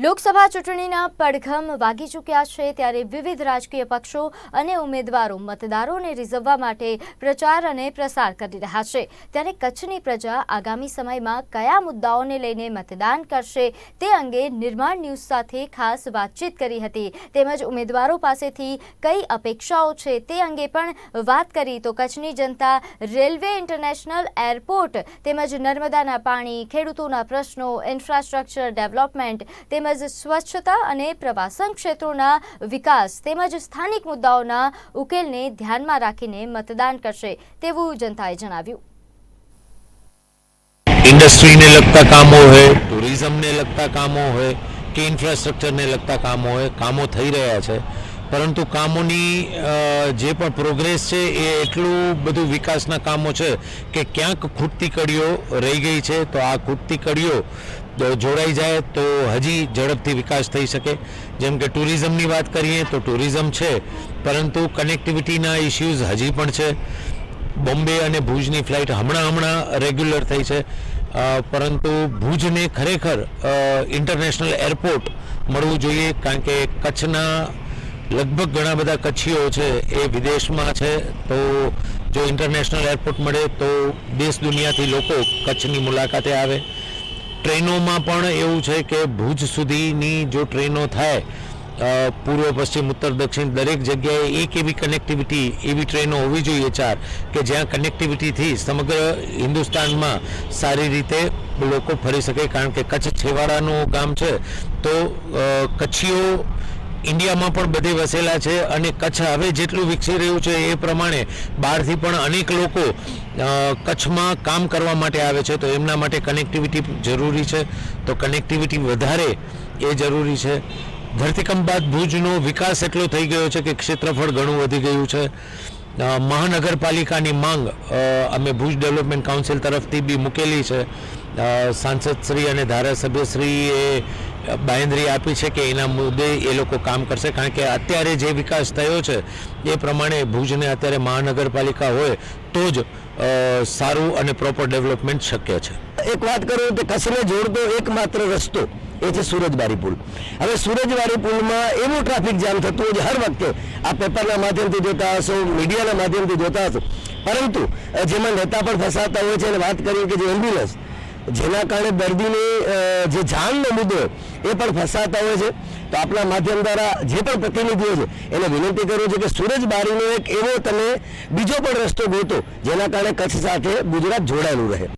લોકસભા ચૂંટણીના પડઘમ વાગી ચૂક્યા છે ત્યારે વિવિધ રાજકીય પક્ષો અને ઉમેદવારો મતદારોને રીઝવવા માટે પ્રચાર અને પ્રસાર કરી રહ્યા છે. ત્યારે કચ્છની પ્રજા આગામી સમયમાં કયા મુદ્દાઓને લઈને મતદાન કરશે તે અંગે નિર્માણ ન્યૂઝ સાથે ખાસ વાતચીત કરી હતી. તેમજ ઉમેદવારો પાસેથી કઈ અપેક્ષાઓ છે તે અંગે પણ વાત કરી. તો કચ્છની જનતા રેલવે ઇન્ટરનેશનલ એરપોર્ટ તેમજ નર્મદાના પાણી, ખેડૂતોના પ્રશ્નો, ઇન્ફ્રાસ્ટ્રક્ચર ડેવલપમેન્ટ તેમજ સ્વચ્છતા અને પ્રવાસન ક્ષેત્રોના વિકાસ તેમજ સ્થાનિક મુદ્દાઓના ઉકેલને ધ્યાનમાં રાખીને મતદાન કરશે તેવું જનતાએ જણાવ્યું. ઇન્ડસ્ટ્રીને લગતા કામો હોય, ટુરિઝમને લગતા કામો હોય, કે ઇન્ફ્રાસ્ટ્રક્ચરને લગતા કામો હોય, કામો થઈ રહ્યા છે. પરંતુ કામોની જે પણ પ્રોગ્રેસ છે એ એટલું બધું વિકાસના કામો છે કે ક્યાંક ખૂટતી કડીઓ રહી ગઈ છે. તો આ ખૂટતી કડીઓ જોડાઈ જાય તો હજી ઝડપથી વિકાસ થઈ શકે. જેમ કે ટુરિઝમની વાત કરીએ તો ટુરિઝમ છે, પરંતુ કનેક્ટિવિટીના ઇશ્યુઝ હજી પણ છે. બોમ્બે અને ભુજની ફ્લાઇટ હમણાં હમણાં રેગ્યુલર થઈ છે. પરંતુ ભુજને ખરેખર ઇન્ટરનેશનલ એરપોર્ટ મળવું જોઈએ, કારણ કે કચ્છના લગભગ ઘણા બધા કચ્છીઓ છે, એ વિદેશમાં છે, તો જો ઇન્ટરનેશનલ એરપોર્ટ મળે તો દેશ દુનિયાથી લોકો કચ્છની મુલાકાતે આવે. ટ્રેનોમાં પણ એવું છે કે ભુજ સુધીની જો ટ્રેનો થાય પૂર્વ, પશ્ચિમ, ઉત્તર, દક્ષિણ દરેક જગ્યાએ એક એવી કનેક્ટિવિટી એવી ટ્રેનો હોવી જોઈએ ચાર કે જ્યાં કનેક્ટિવિટીથી સમગ્ર હિન્દુસ્તાનમાં સારી રીતે લોકો ફરી શકે. કારણ કે કચ્છ છેવાડાનું ગામ છે, તો કચ્છીઓ ઇન્ડિયામાં પણ બધે વસેલા છે અને કચ્છ હવે જેટલું વિકસી રહ્યું છે એ પ્રમાણે બહારથી પણ અનેક લોકો કચ્છમાં કામ કરવા માટે આવે છે. તો એમના માટે કનેક્ટિવિટી જરૂરી છે. તો કનેક્ટિવિટી વધારે એ જરૂરી છે. ધરતીકંપ બાદ ભુજનો વિકાસ એટલો થઈ ગયો છે કે ક્ષેત્રફળ ઘણું વધી ગયું છે. મહાનગરપાલિકાની માંગ અમે ભુજ ડેવલપમેન્ટ કાઉન્સિલ તરફથી બી મૂકેલી છે. સાંસદશ્રી અને ધારાસભ્યશ્રીએ બાંયધરી આપી છે કે એના મુદ્દે એ લોકો કામ કરશે, કારણ કે અત્યારે જે વિકાસ થયો છે, એ પ્રમાણે ભુજને અત્યારે મહાનગરપાલિકા હોય તો જ સારું અને પ્રોપર ડેવલપમેન્ટ શક્ય છે. એક વાત કરું તો કચ્છને જોડતો એકમાત્ર રસ્તો એ છે સુરજબારી પુલ. હવે સુરજબારી પુલમાં એવું ટ્રાફિક જામ થતું હોય હર વખતે આ પેપરના માધ્યમથી જોતા હશો મીડિયાના માધ્યમથી જોતા હશો. પરંતુ જેમાં નેતા પણ ફસાતા હોય છે, અને વાત કરીએ કે જે એમ્બ્યુલન્સ જેના કારણે દર્દીની જે જાનનો મુદ્દો એ પણ ફસાતા હોય છે. તો આપણા માધ્યમ દ્વારા જે પણ પ્રતિનિધિઓ છે, એને વિનંતી કરું છું કે સુરજબારીનો એક એવો તમે બીજો પણ રસ્તો ગોતો, જેના કારણે કચ્છ સાથે ગુજરાત જોડાયેલું રહે.